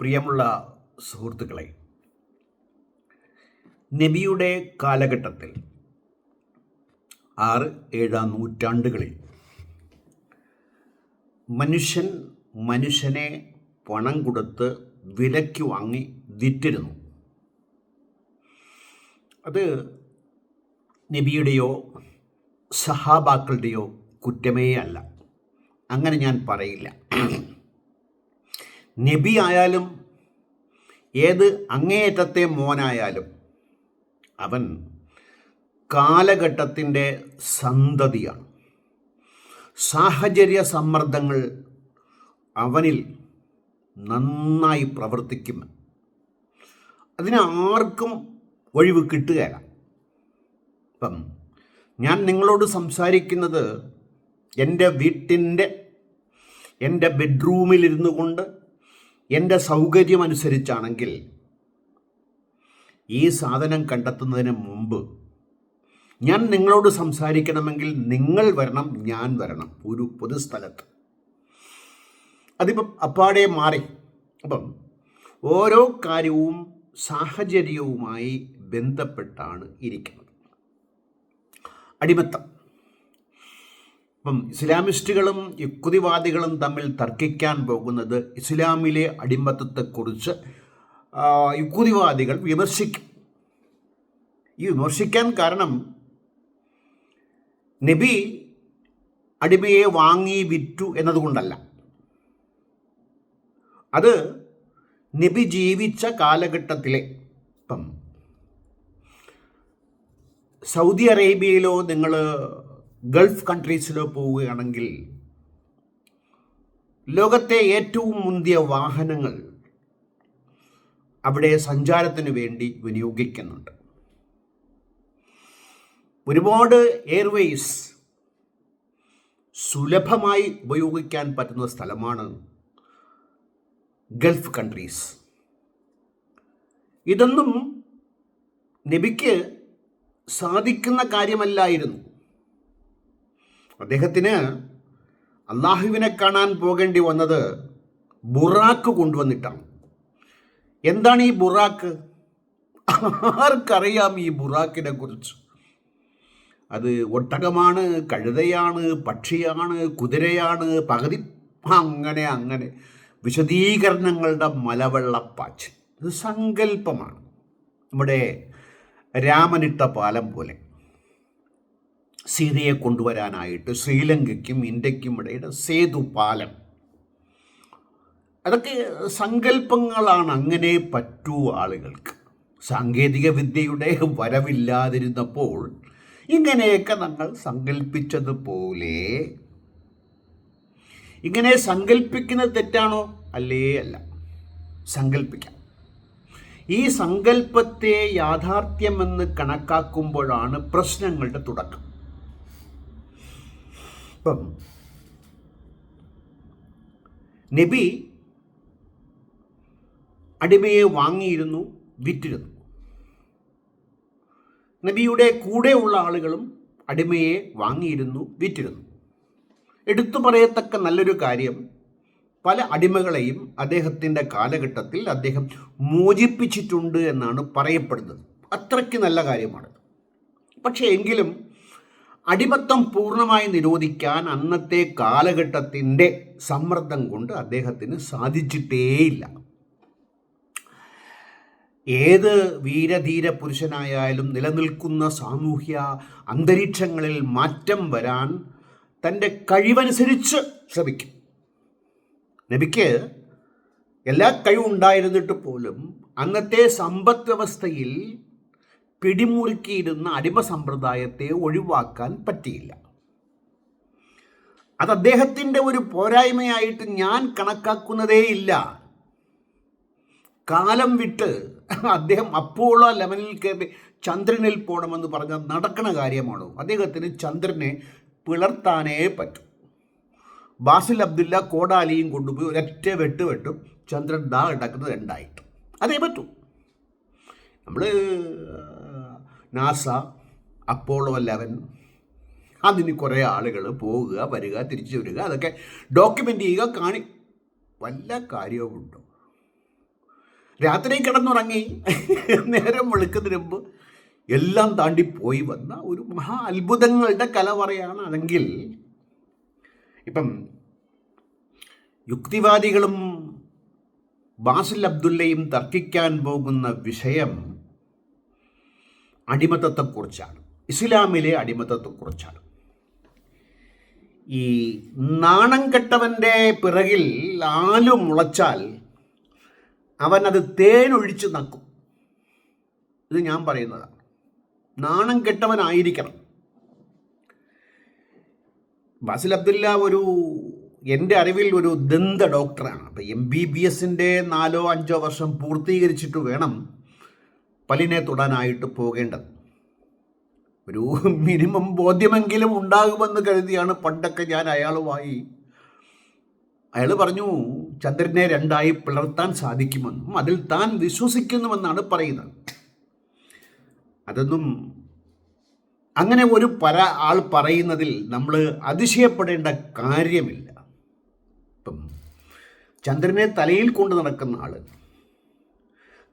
പ്രിയമുള്ള സുഹൃത്തുക്കളെ നബിയുടെ കാലഘട്ടത്തിൽ ആറ് ഏഴാം നൂറ്റാണ്ടുകളിൽ മനുഷ്യൻ മനുഷ്യനെ പണം കൊടുത്ത് വിലയ്ക്ക് വാങ്ങി വിറ്റിരുന്നു. അത് നബിയുടെയോ സഹാബാക്കളുടെയോ കുറ്റമേ അല്ല. അങ്ങനെ ഞാൻ പറയില്ല. നബി ആയാലും ഏത് അങ്ങേയറ്റത്തെ മോനായാലും അവൻ കാലഘട്ടത്തിന്റെ സന്തതിയാണ്. സാഹചര്യ സമ്മർദ്ദങ്ങൾ അവനിൽ നന്നായി പ്രവർത്തിക്കും. അതിന് ആർക്കും ഒഴിവ് കിട്ടുകയില്ല. ഇപ്പം ഞാൻ നിങ്ങളോട് സംസാരിക്കുന്നത് എന്റെ വീട്ടിന്റെ എന്റെ ബെഡ്റൂമിലിരുന്നു കൊണ്ട് എന്റെ സൗകര്യമനുസരിച്ചാണെങ്കിൽ ഈ സാധനം കണ്ടെത്തുന്നതിന് മുമ്പ് ഞാൻ നിങ്ങളോട് സംസാരിക്കണമെങ്കിൽ നിങ്ങൾ വരണം ഞാൻ വരണം ഒരു പൊതുസ്ഥലത്ത്. അതിപ്പം അപ്പാടെ മാറി. അപ്പം ഓരോ കാര്യവും സാഹചര്യവുമായി ബന്ധപ്പെട്ടാണ് ഇരിക്കുന്നത്. അടിമത്തം. ഇപ്പം ഇസ്ലാമിസ്റ്റുകളും യുക്തിവാദികളും തമ്മിൽ തർക്കിക്കാൻ പോകുന്നത് ഇസ്ലാമിലെ അടിമത്തത്തെക്കുറിച്ച് യുക്തിവാദികൾ വിമർശിക്കും. ഈ വിമർശിക്കാൻ കാരണം നബി അടിമയെ വാങ്ങി വിറ്റു എന്നതുകൊണ്ടല്ല. അത് നബി ജീവിച്ച കാലഘട്ടത്തിലെ ഇപ്പം സൗദി അറേബ്യയിലോ നിങ്ങൾ ഗൾഫ് കൺട്രീസിലോ പോവുകയാണെങ്കിൽ ലോകത്തെ ഏറ്റവും മുന്തിയ വാഹനങ്ങൾ അവിടെ സഞ്ചാരത്തിന് വേണ്ടി വിനിയോഗിക്കുന്നുണ്ട്. ഒരുപാട് എയർവേസ് സുലഭമായി ഉപയോഗിക്കാൻ പറ്റുന്ന സ്ഥലമാണ് ഗൾഫ് കൺട്രീസ്. ഇതൊന്നും നബിക്ക് സാധിക്കുന്ന കാര്യമല്ലായിരുന്നു. അദ്ദേഹത്തിന് അള്ളാഹുവിനെ കാണാൻ പോകേണ്ടി വന്നത് ബുറാക്ക് കൊണ്ടുവന്നിട്ടാണ്. എന്താണ് ഈ ബുറാക്ക്? ആർക്കറിയാം ഈ ബുറാക്കിനെ കുറിച്ച്? അത് ഒട്ടകമാണ് കഴുതയാണ് പക്ഷിയാണ് കുതിരയാണ് പകുതി അങ്ങനെ അങ്ങനെ. വിശദീകരണങ്ങളുടെ മലവെള്ളപ്പാച്ച് ഇത് സങ്കല്പമാണ്. നമ്മുടെ രാമനിട്ട പാലം പോലെ. സീതയെ കൊണ്ടുവരാനായിട്ട് ശ്രീലങ്കയ്ക്കും ഇന്ത്യക്കും ഇടയുടെ സേതു പാലം. അതൊക്കെ സങ്കല്പങ്ങളാണ് അങ്ങനെ പറ്റൂ ആളുകൾക്ക്. സാങ്കേതിക വിദ്യയുടെ വരവില്ലാതിരുന്നപ്പോൾ ഇങ്ങനെയൊക്കെ നമ്മൾ സങ്കല്പിച്ചതുപോലെ ഇങ്ങനെ സങ്കല്പിക്കുന്നത് തെറ്റാണോ? അല്ലേ അല്ല. സങ്കല്പിക്കാം. ഈ സങ്കല്പത്തെ യാഥാർത്ഥ്യമെന്ന് കണക്കാക്കുമ്പോഴാണ് പ്രശ്നങ്ങളുടെ തുടക്കം. ഇപ്പം നബി അടിമയെ വാങ്ങിയിരുന്നു വിറ്റിരുന്നു. നബിയുടെ കൂടെയുള്ള ആളുകളും അടിമയെ വാങ്ങിയിരുന്നു വിറ്റിരുന്നു. എടുത്തു പറയത്തക്ക നല്ലൊരു കാര്യം പല അടിമകളെയും അദ്ദേഹത്തിന്റെ കാലഘട്ടത്തിൽ അദ്ദേഹം മോചിപ്പിച്ചിട്ടുണ്ട് എന്നാണ് പറയപ്പെടുന്നത്. അത്രയ്ക്ക് നല്ല കാര്യമാണ് പക്ഷേ എങ്കിലും അടിമത്തം പൂർണമായി നിരോധിക്കാൻ അന്നത്തെ കാലഘട്ടത്തിന്റെ സമ്മർദ്ദം കൊണ്ട് അദ്ദേഹത്തിന് സാധിച്ചിട്ടേയില്ല. ഏത് വീരധീര പുരുഷനായാലും നിലനിൽക്കുന്ന സാമൂഹ്യ അന്തരീക്ഷങ്ങളിൽ മാറ്റം വരാൻ തന്റെ കഴിവനുസരിച്ച് ശ്രമിക്കും. നബിക്ക് എല്ലാ കഴിവും ഉണ്ടായിരുന്നിട്ട് പോലും അന്നത്തെ സമ്പദ് വ്യവസ്ഥയിൽ പിടിമുറുക്കിയിരുന്ന അടിമ സമ്പ്രദായത്തെ ഒഴിവാക്കാൻ പറ്റിയില്ല. അത് അദ്ദേഹത്തിന്റെ ഒരു പോരായ്മയായിട്ട് ഞാൻ കണക്കാക്കുന്നതേയില്ല കാലം വിട്ട് അദ്ദേഹം അപ്പോളോ ലെവനിൽ കയറി ചന്ദ്രനിൽ പോകണമെന്ന് പറഞ്ഞ നടക്കണ കാര്യമാണോ? അദ്ദേഹത്തിന് ചന്ദ്രനെ പിളർത്താനേ പറ്റും. ബാസിൽ അബ്ദുല്ല കോടാലിയും കൊണ്ടുപോയി ഒരൊറ്റ വെട്ട് വെട്ടും ചന്ദ്രൻ ദാ ഉണ്ടാക്കുന്നത് രണ്ടായിട്ട്. അതേ പറ്റൂ. നമ്മൾ നാസ അപ്പോളോ ലെവൻ അതിന് കുറേ ആളുകൾ പോവുക വരിക തിരിച്ചു വരിക അതൊക്കെ ഡോക്യുമെന്റ് ചെയ്യുക കാണി വല്ല കാര്യവുമുണ്ടോ രാത്രി കിടന്നുറങ്ങി. നേരം വെളുക്കുന്നതിന് മുമ്പ് എല്ലാം താണ്ടി പോയി വന്ന ഒരു മഹാ അത്ഭുതങ്ങളുടെ കലവറയാണ് അതെങ്കിൽ ഇപ്പം യുക്തിവാദികളും ബാസിൽ അബ്ദുല്ലയും തർക്കിക്കാൻ പോകുന്ന വിഷയം അടിമത്തത്തെക്കുറിച്ചാണ്. ഇസ്ലാമിലെ അടിമത്തത്തെക്കുറിച്ചാണ്. ഈ നാണം കെട്ടവന്റെ പിറകിൽ ആലു മുളച്ചാൽ അവൻ അത് തേനൊഴിച്ച് നക്കും. ഇത് ഞാൻ പറയുന്നതാണ് നാണം കെട്ടവനായിരിക്കണം. ബാസിൽ അബ്ദുല്ല ഒരു എന്റെ അറിവിൽ ഒരു ദന്ത ഡോക്ടറാണ്. അപ്പം എം ബി ബി എസിന്റെ നാലോ അഞ്ചോ വർഷം പൂർത്തീകരിച്ചിട്ട് വേണം പലിനെ തൊടാനായിട്ട് പോകേണ്ടത്. ഒരു മിനിമം ബോധ്യമെങ്കിലും ഉണ്ടാകുമെന്ന് കരുതിയാണ് പണ്ടൊക്കെ ഞാൻ അയാളുമായി. അയാൾ പറഞ്ഞു ചന്ദ്രനെ രണ്ടായി പിളർത്താൻ സാധിക്കുമെന്നും അതിൽ താൻ വിശ്വസിക്കുന്നുവെന്നാണ് പറയുന്നത്. അതൊന്നും അങ്ങനെ ഒരു പര ആൾ പറയുന്നതിൽ നമ്മൾ അതിശയപ്പെടേണ്ട കാര്യമില്ല. ഇപ്പം ചന്ദ്രനെ തലയിൽ കൊണ്ട് നടക്കുന്ന ആൾ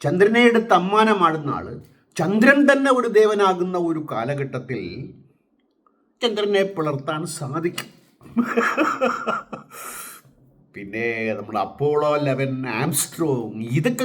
ചന്ദ്രനെ എടുത്ത് അമ്മാനമാടുന്ന ചന്ദ്രൻ തന്നെ ഒരു ദേവനാകുന്ന ഒരു കാലഘട്ടത്തിൽ ചന്ദ്രനെ പിളർത്താൻ സാധിക്കും. പിന്നെ നമ്മുടെ അപ്പോളോ ലെവൻ ആംസ്ട്രോങ് ഇതൊക്കെ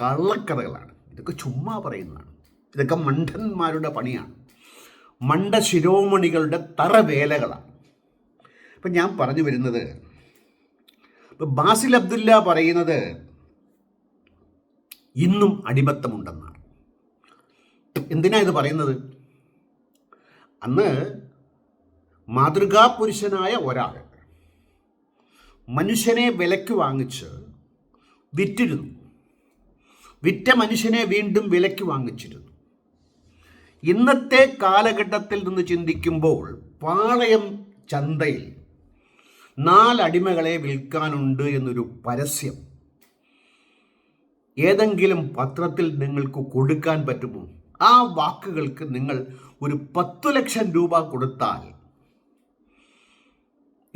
കള്ളക്കഥകളാണ്. ഇതൊക്കെ ചുമ്മാ പറയുന്നതാണ്. ഇതൊക്കെ മണ്ടന്മാരുടെ പണിയാണ്. മണ്ട ശിരോമണികളുടെ തറവേലകളാണ്. ഇപ്പം ഞാൻ പറഞ്ഞു വരുന്നത് ഇപ്പം ബാസിൽ അബ്ദുല്ല പറയുന്നത് ഇന്നും അടിമത്തമുണ്ടെന്നാണ്. എന്തിനാ ഇത് പറയുന്നത്? അന്ന് മാതൃകാ പുരുഷനായ ഒരാൾ മനുഷ്യനെ വിലക്ക് വാങ്ങിച്ച് വിറ്റിരുന്നു. വിറ്റ മനുഷ്യനെ വീണ്ടും വിലക്ക് വാങ്ങിച്ചിരുന്നു. ഇന്നത്തെ കാലഘട്ടത്തിൽ നിന്ന് ചിന്തിക്കുമ്പോൾ പാളയം ചന്തയിൽ നാലടിമകളെ വിൽക്കാനുണ്ട് എന്നൊരു പരസ്യം ഏതെങ്കിലും പത്രത്തിൽ നിങ്ങൾക്ക് കൊടുക്കാൻ പറ്റുമോ? ആ വാക്കുകൾക്ക് നിങ്ങൾ ഒരു പത്തു ലക്ഷം രൂപ കൊടുത്താൽ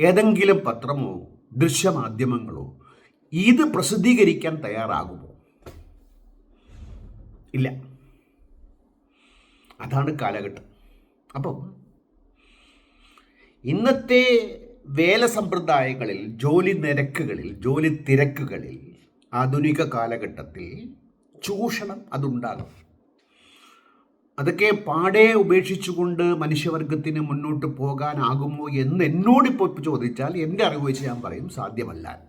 ഏതെങ്കിലും പത്രമോ ദൃശ്യമാധ്യമങ്ങളോ ഇത് പ്രസിദ്ധീകരിക്കാൻ തയ്യാറാകുമോ? ഇല്ല. അതാണ് കാലഘട്ടം. അപ്പം ഇന്നത്തെ വേല സമ്പ്രദായങ്ങളിൽ ജോലി നിരക്കുകളിൽ ജോലി തിരക്കുകളിൽ ആധുനിക കാലഘട്ടത്തിൽ ചൂഷണം അതുണ്ടാകും. അതൊക്കെ പാടെ ഉപേക്ഷിച്ചുകൊണ്ട് മനുഷ്യവർഗത്തിന് മുന്നോട്ട് പോകാനാകുമോ എന്ന് എന്നോടിപ്പോൾ ചോദിച്ചാൽ എന്റെ അറിവ് വെച്ച് ഞാൻ പറയും സാധ്യമല്ല.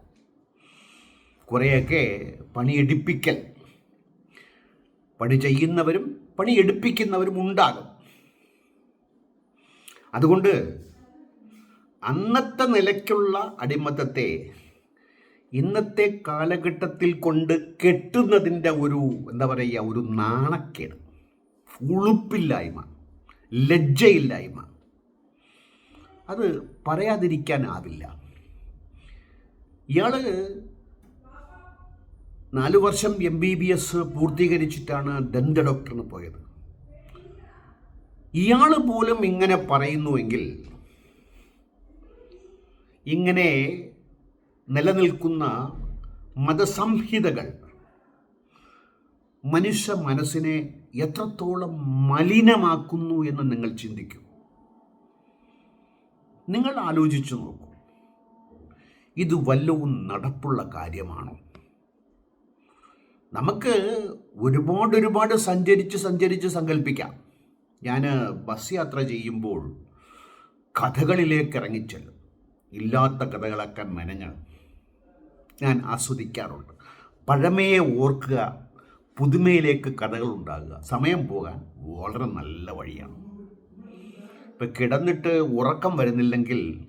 കുറേയൊക്കെ പണിയെടുപ്പിക്കൽ പണി ചെയ്യുന്നവരും പണിയെടുപ്പിക്കുന്നവരും ഉണ്ടാകും. അതുകൊണ്ട് അന്നത്തെ നിലയ്ക്കുള്ള അടിമത്തത്തെ ഇന്നത്തെ കാലഘട്ടത്തിൽ കൊണ്ട് കെട്ടുന്നതിന്റെ ഒരു എന്താ പറയുക ഒരു നാണക്കേട്. ഉളുപ്പില്ലായ്മ ലജ്ജയില്ലായ്മ. അത് പറയാതിരിക്കാനാവില്ല ഇയാൾ നാലു വർഷം എം ബി ബി എസ് പൂർത്തീകരിച്ചിട്ടാണ് ദന്ത ഡോക്ടറിന് പോയത്. ഇയാൾ പോലും ഇങ്ങനെ പറയുന്നുവെങ്കിൽ ഇങ്ങനെ നിലനിൽക്കുന്ന മതസംഹിതകൾ മനുഷ്യ മനസ്സിനെ എത്രത്തോളം മലിനമാക്കുന്നു എന്ന് നിങ്ങൾ ചിന്തിക്കും. നിങ്ങൾ ആലോചിച്ചു നോക്കൂ. ഇത് വല്ലവും നടപ്പുള്ള കാര്യമാണോ? നമുക്ക് ഒരുപാട് ഒരുപാട് സഞ്ചരിച്ച് സഞ്ചരിച്ച് സങ്കല്പിക്കാം ഞാൻ ബസ് യാത്ര ചെയ്യുമ്പോൾ കഥകളിലേക്ക് ഇറങ്ങിച്ചെല്ലും ഇല്ലാത്ത കഥകളൊക്കെ മെനഞ്ഞ് ഞാൻ ആസ്വദിക്കാറുണ്ട്. പഴമയെ ഓർക്കുക പുതുമയിലേക്ക് കഥകൾ ഉണ്ടാകുക സമയം പോകാൻ വളരെ നല്ല വഴിയാണ്. ഇപ്പം കിടന്നിട്ട് ഉറക്കം വരുന്നില്ലെങ്കിൽ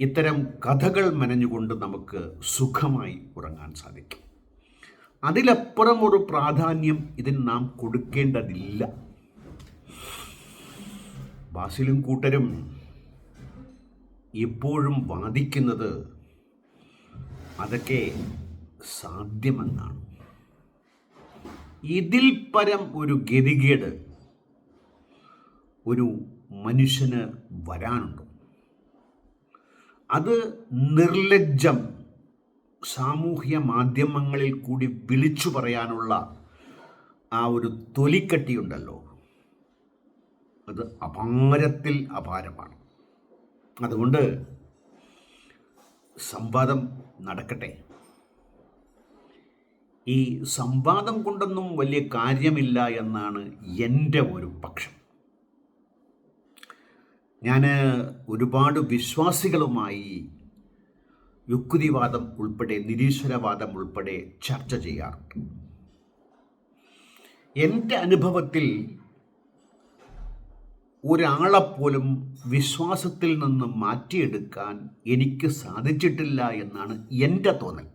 ഇത്തരം കഥകൾ മെനഞ്ഞുകൊണ്ട് നമുക്ക് സുഖമായി ഉറങ്ങാൻ സാധിക്കും. അതിലപ്പുറം ഒരു പ്രാധാന്യം ഇതിന് നാം കൊടുക്കേണ്ടതില്ല. ബാസിലും കൂട്ടരും എപ്പോഴും വാദിക്കുന്നത് അതൊക്കെ സാധ്യമെന്നാണ്. ഇതിൽ പരം ഒരു ഗതികേട് ഒരു മനുഷ്യന് വരാനുണ്ട്. അത് നിർലജ്ജം സാമൂഹ്യ മാധ്യമങ്ങളിൽ കൂടി വിളിച്ചു പറയാനുള്ള ആ ഒരു തൊലിക്കട്ടിയുണ്ടല്ലോ. അത് അപാരത്തിൽ അപാരമാണ്. അതുകൊണ്ട് സംവാദം നടക്കട്ടെ? ഈ സംവാദം കൊണ്ടൊന്നും വലിയ കാര്യമില്ല എന്നാണ് എന്റെ ഒരു പക്ഷം. ഞാൻ ഒരുപാട് വിശ്വാസികളുമായി യുക്തിവാദം ഉൾപ്പെടെ നിരീശ്വരവാദം ഉൾപ്പെടെ ചർച്ച ചെയ്യാറുണ്ട്. എന്റെ അനുഭവത്തിൽ ഒരാളെപ്പോലും വിശ്വാസത്തിൽ നിന്ന് മാറ്റിയെടുക്കാൻ എനിക്ക് സാധിച്ചിട്ടില്ല എന്നാണ് എന്റെ തോന്നൽ.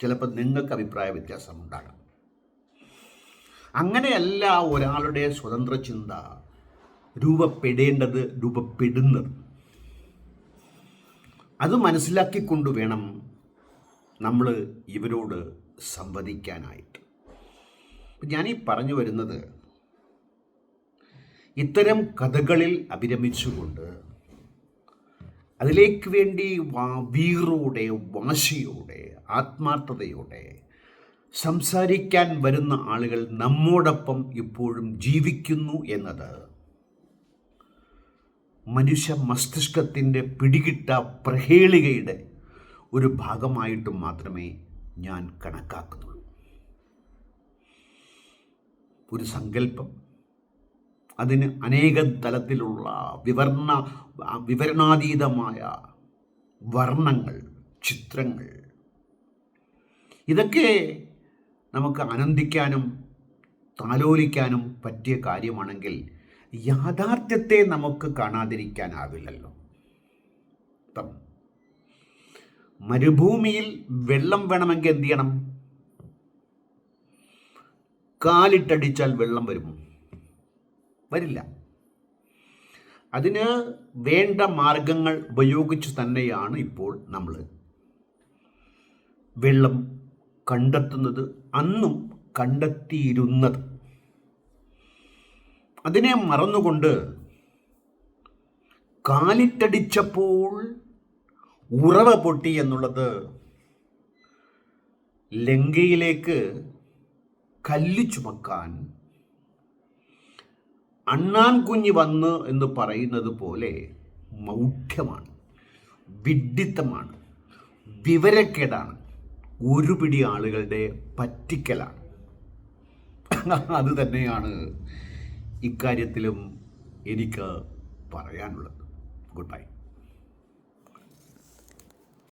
ചിലപ്പോൾ നിങ്ങൾക്ക് അഭിപ്രായ വ്യത്യാസമുണ്ടാകാം അങ്ങനെയല്ല ഒരാളുടെ സ്വതന്ത്ര ചിന്ത രൂപപ്പെടേണ്ടത് രൂപപ്പെടുന്നത്. അത് മനസ്സിലാക്കിക്കൊണ്ട് വേണം നമ്മൾ ഇവരോട് സംവദിക്കാനായിട്ട്. ഞാനീ പറഞ്ഞു വരുന്നത് ഇത്തരം കഥകളിൽ അഭിരമിച്ചുകൊണ്ട് അതിലേക്ക് വേണ്ടി വീറോടെ വാശിയോടെ ആത്മാർത്ഥതയോടെ സംസാരിക്കാൻ വരുന്ന ആളുകൾ നമ്മോടൊപ്പം ഇപ്പോഴും ജീവിക്കുന്നു എന്നത് മനുഷ്യ മസ്തിഷ്കത്തിന്റെ പിടികിട്ട പ്രഹേളികയുടെ ഒരു ഭാഗമായിട്ട് മാത്രമേ ഞാൻ കണക്കാക്കുന്നുള്ളൂ. ഒരു സങ്കല്പം അതിന് അനേക തലത്തിലുള്ള വിവരണ വിവരണാതീതമായ വർണങ്ങൾ ചിത്രങ്ങൾ. ഇതൊക്കെ നമുക്ക് ആനന്ദിക്കാനും താലോലിക്കാനും പറ്റിയ കാര്യമാണെങ്കിൽ യാഥാർത്ഥ്യത്തെ നമുക്ക് കാണാതിരിക്കാനാവില്ലല്ലോ. മരുഭൂമിയിൽ വെള്ളം വേണമെങ്കിൽ എന്ത് ചെയ്യണം? കാലിട്ടടിച്ചാൽ വെള്ളം വരുമോ? വരില്ല. അതിന് വേണ്ട മാർഗങ്ങൾ ഉപയോഗിച്ച് തന്നെയാണ് ഇപ്പോൾ നമ്മൾ വെള്ളം കണ്ടെത്തുന്നത് അന്നും കണ്ടെത്തിയിരുന്നത്. അതിനെ മറന്നുകൊണ്ട് കാലിട്ടടിച്ചപ്പോൾ ഉറവ പൊട്ടി എന്നുള്ളത് ലങ്കയിലേക്ക് കല്ല് ചുമക്കാൻ അണ്ണാൻ കുഞ്ഞ് വന്ന് എന്ന് പറയുന്നത് പോലെ മൗഢ്യമാണ് വിഡ്ഢിത്തമാണ് വിവരക്കേടാണ് ഒരു പിടി ആളുകളുടെ പറ്റിക്കലാണ്. അത് തന്നെയാണ് ഇക്കാര്യത്തിലും എനിക്ക് പറയാനുള്ളത്. Good bye